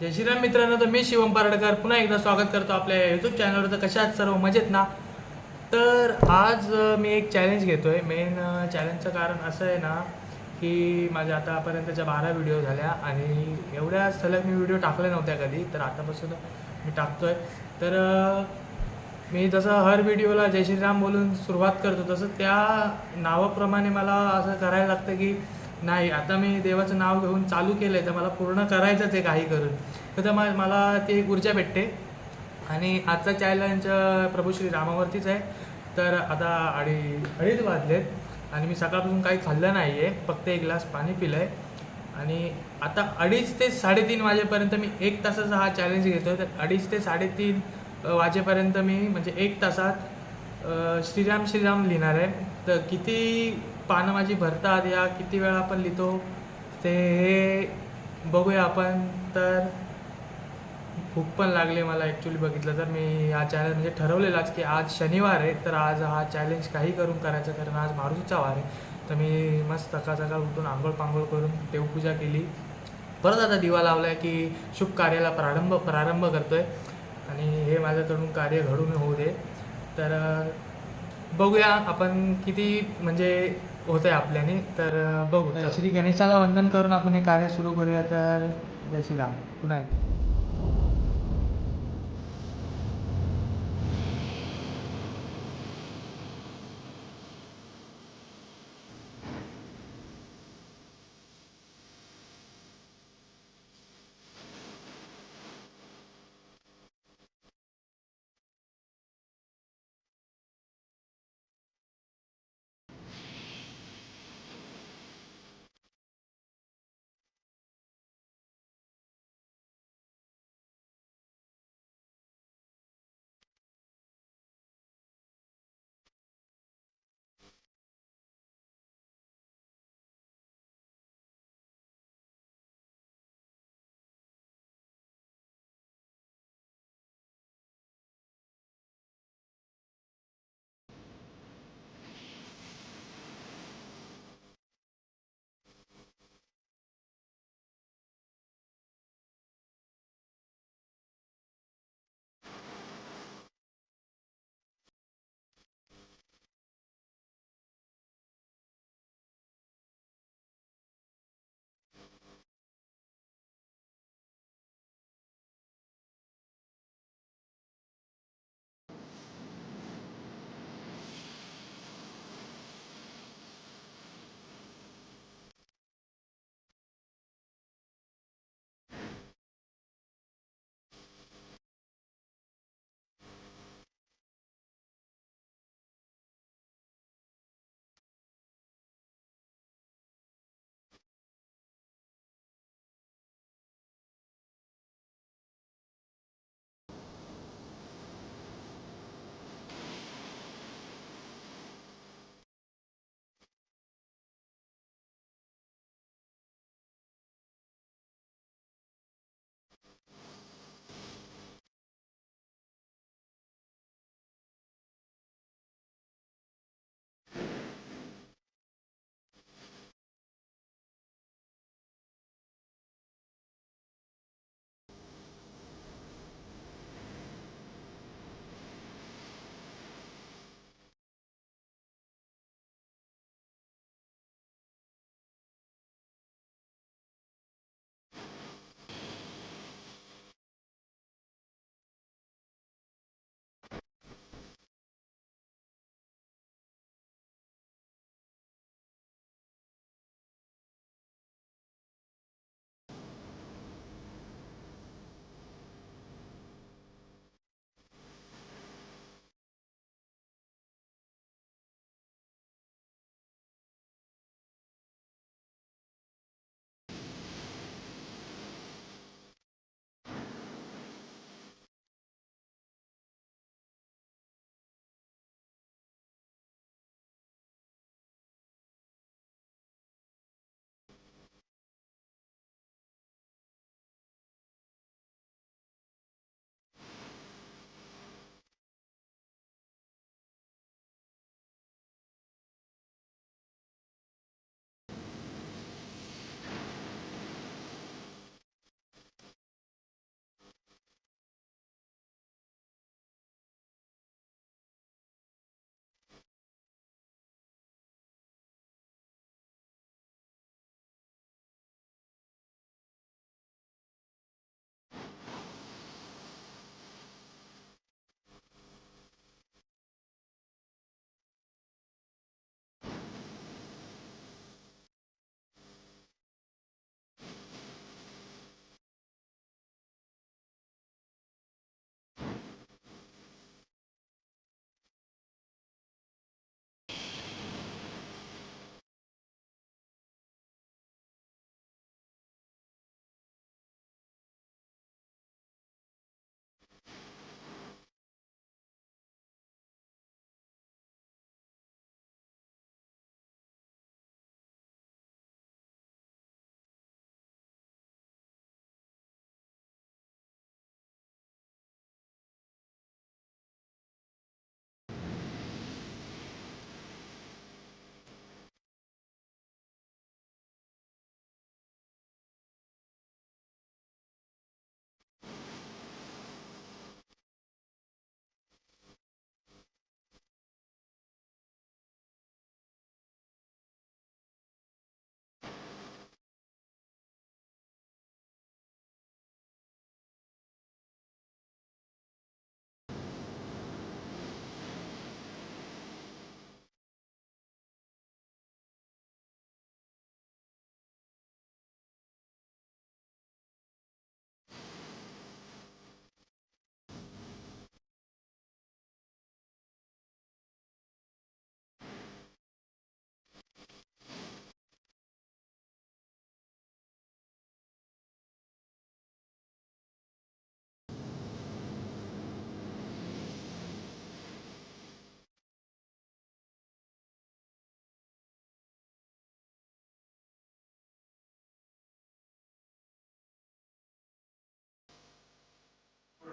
जय श्रीराम मित्रांनो तर मी शिवम पारडकर पुन्हा एकदा स्वागत करतो आपल्या यूट्यूब चॅनलवर तर कशा सर्व? मजेत ना? तर आज मी एक चॅलेंज घेतो आहे मेन चॅलेंजचं कारण असं आहे ना की माझ्या आतापर्यंतच्या बारा व्हिडिओ झाल्या आणि एवढ्या सलग मी व्हिडिओ टाकले नव्हत्या कधी तर आतापासून मी टाकतो आहे तर मी जसं हर व्हिडिओला जय श्रीराम बोलून सुरुवात करतो तसं त्या नावाप्रमाणे मला असं करायला लागतं की नाही आता मी देवाचं नाव घेऊन चालू केलं आहे तर मला पूर्ण करायचंच आहे काही करून. तर तर मला ती एक ऊर्जा भेटते. आणि आजचा चॅलेंज प्रभू श्री रामावरतीच आहे. तर आता अडी अडीच वाजलेत. आणि मी सकाळपासून काही खाल्लं नाही आहे फक्त एक ग्लास पाणी पिलं आहे आणि आता अडीच ते साडेतीन वाजेपर्यंत मी एक तासाचा हा चॅलेंज घेतो तर अडीच ते साडेतीन वाजेपर्यंत मी म्हणजे एक तासात श्रीराम श्रीराम लिहिणार आहे. तर किती पानं माझी भरतात या किती वेळा आपण लिहितो ते हे बघूया आपण. तर भूक पण लागले मला ॲक्च्युली बघितलं तर मी हा चॅलेंज म्हणजे ठरवलेलाच की आज शनिवार आहे तर आज हा चॅलेंज काही करून करायचं कारण आज मारुतीचा वार आहे. तर मी मस्त सकाळ सकाळ उठून आंघोळ पांघोळ करून देवपूजा केली. परत आता दिवा लावला आहे की शुभ कार्याला प्रारंभ प्रारंभ आहे आणि हे माझ्याकडून कार्य घडून होऊ दे. तर बघूया आपण किती म्हणजे होत आहे आपल्याने तर बघू. श्री गणेशाला वंदन करून आपण हे कार्य सुरू करूया तर जय श्रीराम. पुन्हा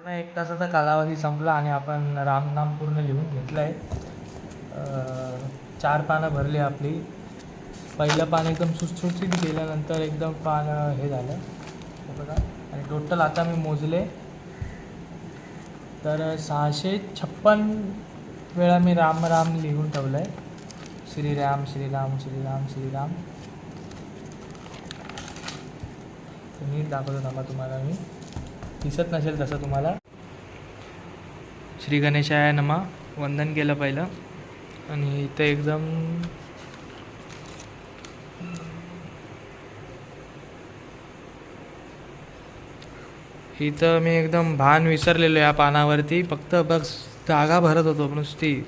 पूर्ण एक तासाचा कालावधी संपला आणि आपण रामनाम पूर्ण लिहून घेतलं आहे चार पानं भरली आपली. पहिलं पान एकदम सुटसुटीत गेल्यानंतर एकदम पान हे झालं. बघा. आणि टोटल आता मी मोजले. तर सहाशे छप्पन वेळा मी राम राम लिहून ठेवलं आहे श्रीराम श्रीराम श्रीराम श्रीराम. नीट दाखवतो थांबा तुम्हाला मी. दिसत नसेल तसं तुम्हाला. श्री गणेशाय नमा. वंदन केलं पहिलं. आणि इथं एकदम इथं मी एकदम भान विसरलेलो या पानावरती. फक्त बस जागा भरत होतो नुसती.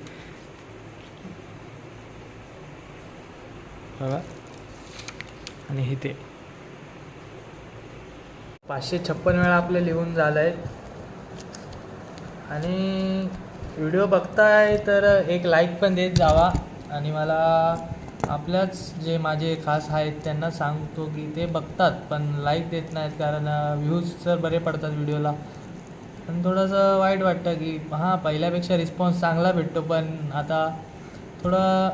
बघा. आणि इथे. पाचशे छप्पन वेळा आपले लिहून झालं आहे आणि व्हिडिओ बघताय तर एक लाईक पण देत जावा. आणि मला आपल्याच जे माझे खास आहेत त्यांना सांगतो की ते बघतात पण लाईक देत नाहीत कारण व्ह्यूज तर बरे पडतात व्हिडिओला. पण थोडंसं वाईट वाटतं की हां पहिल्यापेक्षा रिस्पॉन्स चांगला भेटतो पण आता थोडं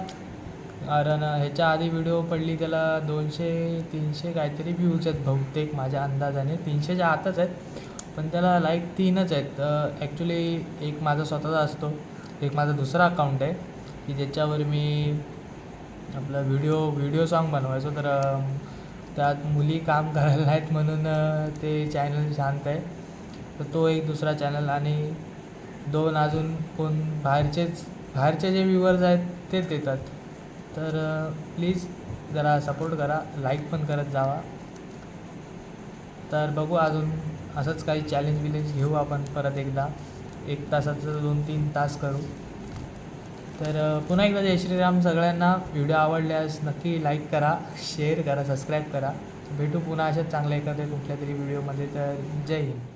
कारण ह्याच्या आधी व्हिडिओ पडली त्याला दोनशे तीनशे काहीतरी व्ह्यूज आहेत बहुतेक माझ्या अंदाजाने. तीनशेच्या आतच आहेत पण त्याला लाईक तीनच आहेत. ॲक्च्युली एक माझा स्वतःचा असतो एक माझा दुसरा अकाउंट आहे की ज्याच्यावर मी आपला व्हिडिओ व्हिडिओ सॉन्ग बनवायचो. तर त्यात मुली काम करायला नाहीत म्हणून ते चॅनल शांत आहे. तर तो एक दुसरा चॅनल आणि दोन अजून कोण बाहेरचेच बाहेरचे जे व्ह्युअर्स आहेत तेच देतात. तर प्लीज जरा सपोर्ट करा लाईक पण करत जावा. तर बघू अजून असंच काही चॅलेंज विलेंज घेऊ आपण परत एकदा. एक तासाचं दोन तीन तास करू. तर पुन्हा एकदा जय श्रीराम. सगळ्यांना व्हिडिओ आवडल्यास नक्की लाईक करा शेअर करा सबस्क्राईब करा. भेटू पुन्हा अशाच चांगल्या एखाद्या कुठल्या तरी व्हिडिओमध्ये तर जय हिंद.